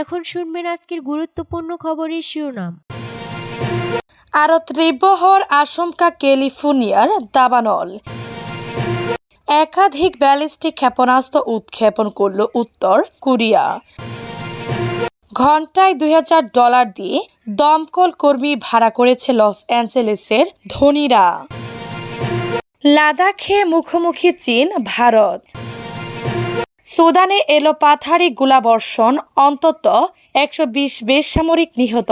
এখন শুনবেন আজকের গুরুত্বপূর্ণ খবরের শিরোনাম। আরও তীব্র আশঙ্কা ক্যালিফোর্নিয়ার দাবানল। একাধিক ব্যালিস্টিক ক্ষেপণাস্ত্র উৎক্ষেপণ করল উত্তর কোরিয়া। ঘন্টায় দুই হাজার ডলার দিয়ে দমকল কর্মী ভাড়া করেছে লস অ্যাঞ্জেলেসের ধনীরা। লাদাখে মুখোমুখি চীন, ভারত। সুদানে এলো পাথারি গোলাবর্ষণ, অন্তত একশো বিশ বেসামরিক নিহত।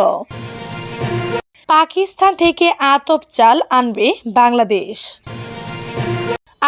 পাকিস্তান থেকে আতপ চাল আনবে বাংলাদেশ।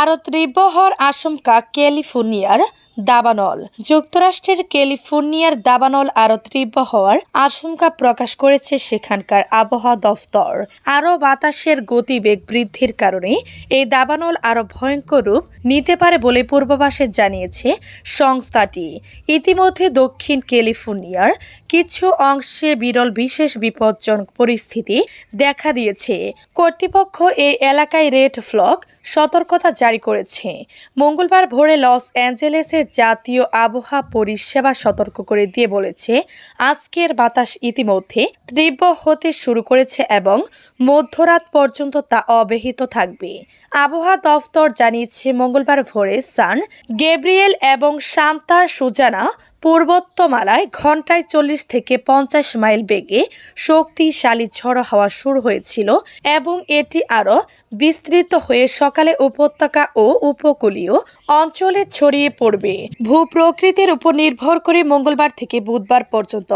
আরও তীব্র হওয়ার আশঙ্কা ক্যালিফোর্নিয়ার দাবানল। যুক্তরাষ্ট্রের ক্যালিফোর্নিয়ার দাবানল আরও তীব্র হওয়ার আশঙ্কা প্রকাশ করেছে সেখানকার আবহাওয়া দফতর। আরও বাতাসের গতিবেগ বৃদ্ধির কারণে এই দাবানল আরও ভয়ঙ্কর রূপ নিতে পারে বলে পূর্বাভাসে জানিয়েছে সংস্থাটি। ইতিমধ্যে দক্ষিণ ক্যালিফোর্নিয়ার কিছু অংশে বিরল বিশেষ বিপজ্জনক পরিস্থিতি দেখা দিয়েছে। কর্তৃপক্ষ এই এলাকায় রেড ফ্লক সতর্কতা জারি করেছে। মঙ্গলবার ভোরে লস অ্যাঞ্জেলেসের জাতীয় আবহাওয়া পরিষেবা সতর্ক করে দিয়ে বলেছে, আজকের বাতাস ইতিমধ্যে তীব্র হতে শুরু করেছে এবং মধ্যরাত পর্যন্ত তা অব্যাহত থাকবে। আবহাওয়া দফতর জানিয়েছে, মঙ্গলবার ভোরে সান গেব্রিয়েল এবং সান্তা সুজানা পূর্বত্তমালায় ঘন্টায় চল্লিশ থেকে পঞ্চাশ মাইল বেগে শক্তিশালী ঝড়ো হাওয়া শুরু হয়েছিল এবং এটি আরও বিস্তৃত হয়ে সকালে উপত্যকা ও উপকূলীয় অঞ্চলে ছড়িয়ে পড়বে। ভূপ্রকৃতির উপর নির্ভর করে মঙ্গলবার থেকে বুধবার পর্যন্ত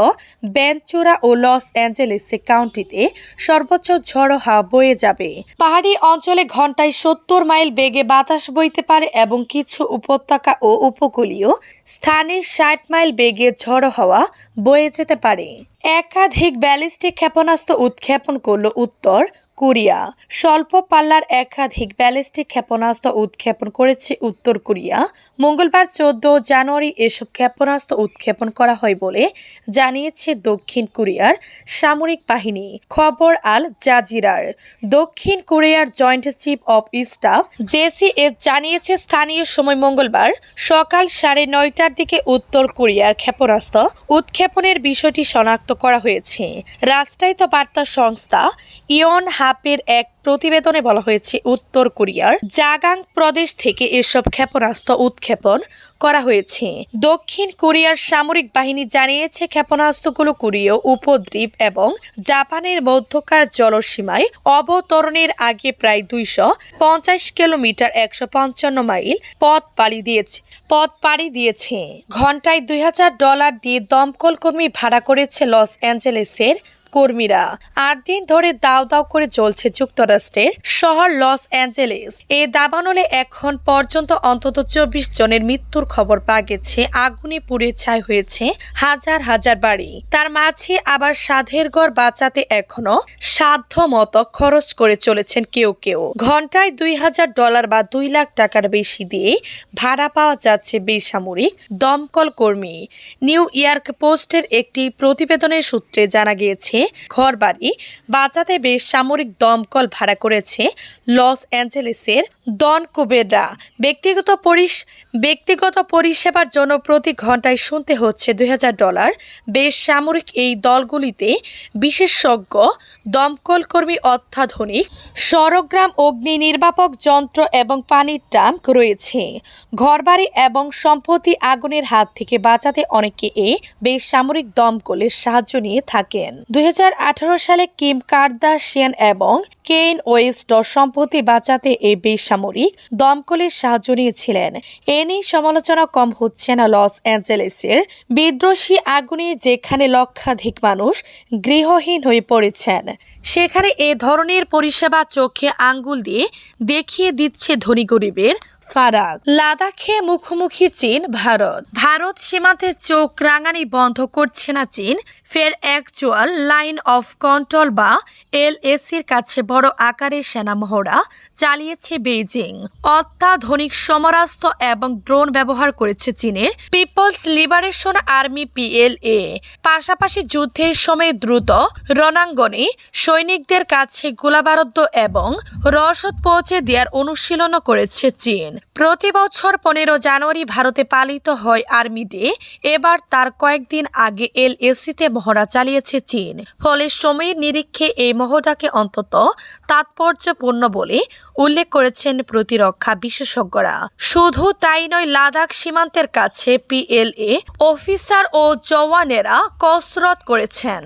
বেনচুরা ও লস অ্যাঞ্জেলেসে কাউন্টিতে সর্বোচ্চ ঝড়ো হাওয়া বয়ে যাবে। পাহাড়ি অঞ্চলে ঘন্টায় সত্তর মাইল বেগে বাতাস বইতে পারে এবং কিছু উপত্যকা ও উপকূলীয় স্থানে ষাট মাইল বেগে ঝড়ো হওয়া বয়ে যেতে পারে। একাধিক ব্যালিস্টিক ক্ষেপণাস্ত্র উৎক্ষেপণ করল উত্তর কোরিয়া। স্বল্প পাল্লার একাধিক ব্যালিস্টিক ক্ষেপণাস্ত্র উৎক্ষেপণ করেছে উত্তর কোরিয়া। মঙ্গলবার চোদ্দ জানুয়ারি এসব ক্ষেপণাস্ত্র উৎক্ষেপণ করা হয় বলে জানিয়েছে দক্ষিণ কোরিয়ার সামরিক বাহিনী। খবর আল জাজিরার। দক্ষিণ কোরিয়ার joint chief of staff JCS জানিয়েছে, স্থানীয় সময় মঙ্গলবার সকাল সাড়ে নয়টার দিকে উত্তর কোরিয়ার ক্ষেপণাস্ত্র উৎক্ষেপণের বিষয়টি শনাক্ত করা হয়েছে। রাষ্ট্রায়ত্ত বার্তা সংস্থা ইয়ন হাপের এক প্রতিবেদনে বলা হয়েছে, উত্তর কোরিয়ার জাগাং প্রদেশ থেকে এসব ক্ষেপণাস্ত্র উৎক্ষেপণ করা হয়েছে। দক্ষিণ কোরিয়ার সামরিক বাহিনী জানিয়েছে, ক্ষেপণাস্ত্রগুলো কোরীয় উপদ্বীপ এবং জাপানের মধ্যকার জলসীমায় অবতরণের আগে প্রায় দুইশো পঞ্চাশ কিলোমিটার একশো পঞ্চান্ন মাইল পথ পাড়ি দিয়েছে, পথ পাড়ি দিয়েছে। ঘন্টায় দুই হাজার ডলার দিয়ে দমকল কর্মী ভাড়া করেছে লস অ্যাঞ্জেলেসের কর্মীরা। আট দিন ধরে দাও দাও করে চলছে যুক্তরাষ্ট্রের শহর লস অ্যাঞ্জেলেস। এই দাবানলে এখন পর্যন্ত অন্তত চব্বিশ জনের মৃত্যুর খবর পাওয়া গেছে। আগুনে পুড়ে ছাই হয়েছে হাজার হাজার বাড়ি। তার মাঝে আবার সাধের ঘর বাঁচাতে এখনও সাধ্য মতো খরচ করে চলেছেন কেউ কেউ। ঘন্টায় দুই হাজার ডলার বা দুই লাখ টাকার বেশি দিয়ে ভাড়া পাওয়া যাচ্ছে বেসামরিক দমকল কর্মী। নিউ ইয়র্ক পোস্টের একটি প্রতিবেদনের সূত্রে জানা গিয়েছে ঘরবাড়ি বাঁচাতে বেশ সামরিক দমকল ভাড়া করেছে লস অ্যাঞ্জেলেসের ডন কুবেররা। ব্যক্তিগত পরিস ব্যক্তিগত পরিষেবার জন্য প্রতি ঘন্টায় শুনতে হচ্ছে দুই হাজার ডলার। বেশ সামরিক এই দলগুলিতে বিশেষজ্ঞ, দমকল কর্মী, অত্যাধুনিক, সরগ্রাম অগ্নি নির্বাপক যন্ত্র এবং পানির ট্যাঙ্ক রয়েছে। ঘরবাড়ি এবং সম্পত্তি আগুনের হাত থেকে বাঁচাতে অনেকে এ বেসামরিক দমকলের সাহায্য নিয়ে থাকেন। দুই সালে কিম কার্দাশিয়ান এবং কেইন ওয়েস্ট সম্পত্তি বাঁচাতে এই বেসামরিক দমকলের সাহায্য নিয়েছিলেন। এ নিয়ে সমালোচনা কম হচ্ছে না লস অ্যাঞ্জেলেসের। বিদ্রোহী আগুনে যেখানে লক্ষাধিক মানুষ গৃহহীন হয়ে পড়েছেন, সেখানে এ ধরনের পরিষেবা চোখে আঙ্গুল দিয়ে দেখিয়ে দিচ্ছে ধনী গরিবের ফারাক। লাদাখে মুখোমুখি চীন, ভারত। ভারত সীমান্তে চোখ রাঙানি বন্ধ করছে না চীন। ফের অ্যাকচুয়াল লাইন অফ কন্ট্রোল বা এলএসির কাছে বড় আকারের সেনা মহড়া চালিয়েছে বেইজিং। অত্যাধুনিক সমরাস্ত্র এবং ড্রোন ব্যবহার করেছে চীনের পিপলস লিবারেশন আর্মি পিএলএ। পাশাপাশি যুদ্ধের সময় দ্রুত রণাঙ্গনে সৈনিকদের কাছে গোলাবারুদ্ধ এবং রসদ পৌঁছে দেওয়ার অনুশীলনও করেছে চীন। প্রতি বছর পনেরো জানুয়ারি ভারতে পালিত হয় আর্মি ডে। এবার তার কয়েকদিন আগে এলএসিতে মহড়া চালিয়েছে চীন। ফলে সময়ের নিরীক্ষে এই মহড়াকে অন্তত তাৎপর্যপূর্ণ বলে উল্লেখ করেছেন প্রতিরক্ষা বিশেষজ্ঞরা। শুধু তাই নয়, লাদাখ সীমান্তের কাছে পিএলএ অফিসার ও জওয়ানেরা কসরত করেছেন।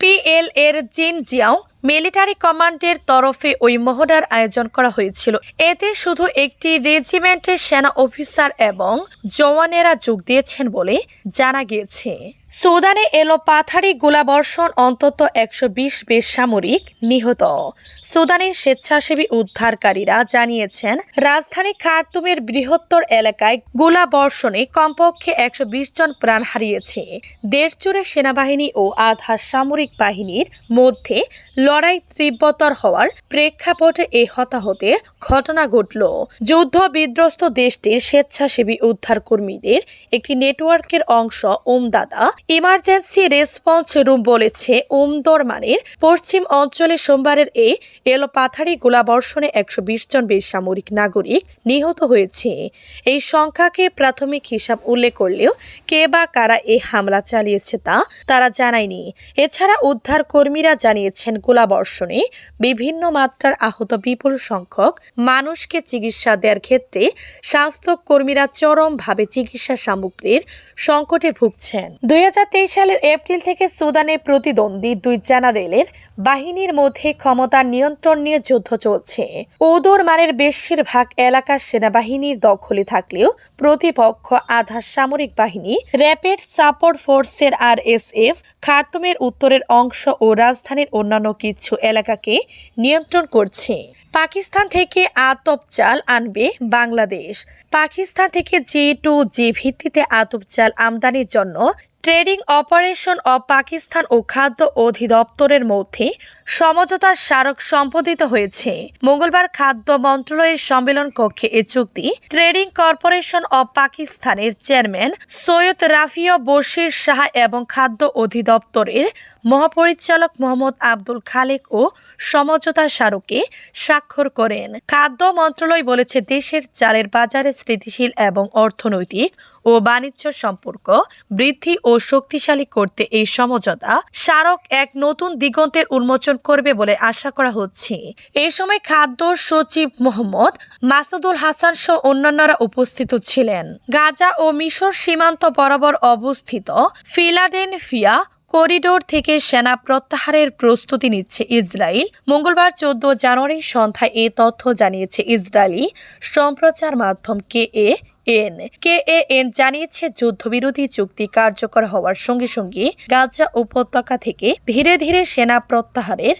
পিএল এর জিনজিয়াও মিলিটারি কমান্ডের তরফে ওই মহড়ার আয়োজন করা হয়েছিল। এতে শুধু একটি রেজিমেন্টের সেনা অফিসার এবং জওয়ানেরা যোগ দিয়েছেন বলে জানা গিয়েছে। সুদানে এলো পাথারি গোলাবর্ষণ, অন্তত একশো বিশ বেসামরিক নিহত। সুদানের স্বেচ্ছাসেবী উদ্ধারকারীরা জানিয়েছেন, রাজধানী খার্তুমের বৃহত্তর এলাকায় গোলাবর্ষণে কমপক্ষে একশো বিশ জন প্রাণ হারিয়েছে। দেশজুড়ে সেনাবাহিনী ও আধা সামরিক বাহিনীর মধ্যে লড়াই তীব্রতর হওয়ার প্রেক্ষাপটে এই হতাহতের ঘটনা ঘটল। যুদ্ধ বিধ্বস্ত দেশটির স্বেচ্ছাসেবী উদ্ধারকর্মীদের একটি নেটওয়ার্কের অংশ ওমদাদা ইমার্জেন্সি রেসপন্স রুম বলেছে ওমদরমানের পশ্চিম অঞ্চলে সোমবারের এই এলোপাথারি গোলাবর্ষণে একশো বিশ জন বেসামরিক নাগরিক নিহত হয়েছে। এই সংখ্যাকে প্রাথমিক হিসাব উল্লেখ করলেও কে বা কারা এই হামলা চালিয়েছে তা তারা জানায়নি। এছাড়া উদ্ধার কর্মীরা জানিয়েছেন, গোলাবর্ষণে বিভিন্ন মাত্রার আহত বিপুল সংখ্যক মানুষকে চিকিৎসা দেওয়ার ক্ষেত্রে স্বাস্থ্য কর্মীরা চরমভাবে চিকিৎসা সামগ্রীর সংকটে ভুগছেন। দুই সালের এপ্রিল থেকে সুদানের প্রতিদ্বন্দ্বী দুই জেনারেলের বাহিনীর মধ্যে ক্ষমতার নিয়ন্ত্রণ নিয়ে যুদ্ধ চলছে। ওদর মানের বেশিরভাগ এলাকার সেনাবাহিনীর দখলে থাকলেও প্রতিপক্ষ আধা সামরিক বাহিনী, র্যাপিড সাপোর্ট ফোর্সের আর এস এফ খার্তুমের উত্তরের অংশ ও রাজধানীর অন্যান্য কিছু এলাকাকে নিয়ন্ত্রণ করছে। পাকিস্তান থেকে আতপ চাল আনবে বাংলাদেশ। পাকিস্তান থেকে জি টু জি ভিত্তিতে আতপ চাল আমদানির জন্য ট্রেডিং অপারেশন অব পাকিস্তান ও খাদ্য অধিদপ্তরের মধ্যে সমঝোতার স্মারক সম্পাদিত হয়েছে। মঙ্গলবার খাদ্য মন্ত্রণালয়ের সম্মেলন কক্ষে এ চুক্তি ট্রেডিং কর্পোরেশন অব পাকিস্তানের চেয়ারম্যান সৈয়দ রাফিয়া বশির শাহ এবং খাদ্য অধিদপ্তরের মহাপরিচালক মোহাম্মদ আব্দুল খালেক ও সমঝোতা স্মারকে স্বাক্ষর করেন। খাদ্য মন্ত্রণালয় বলেছে, দেশের চালের বাজারে স্থিতিশীল এবং অর্থনৈতিক ও বাণিজ্য সম্পর্ক বৃদ্ধি ও শক্তিশালী করতে এই সমঝোতা স্মারক এক নতুন দিগন্তের উন্মোচন করবে বলে আশা করা হচ্ছে। এই সময় খাদ্য সচিব মোহাম্মদ মাসুদুল হাসান সহ অন্যান্যরা উপস্থিত ছিলেন। গাজা ও মিশর সীমান্ত বরাবর অবস্থিত ফিলাডেলফিয়া করিডোর থেকে সেনা প্রত্যাহারের প্রস্তুতি নিচ্ছে ইসরায়েল মঙ্গলবার চোদ্দ জানুয়ারি সন্ধ্যায় এ তথ্য জানিয়েছে ইসরায়েলি সম্প্রচার মাধ্যম কে A N. K A N জানিয়েছে যুদ্ধবিরোধী চুক্তি কার্যকর হওয়ার সঙ্গে সঙ্গে গাজা উপত্যকা থেকে ধীরে ধীরে সেনা প্রত্যাহারের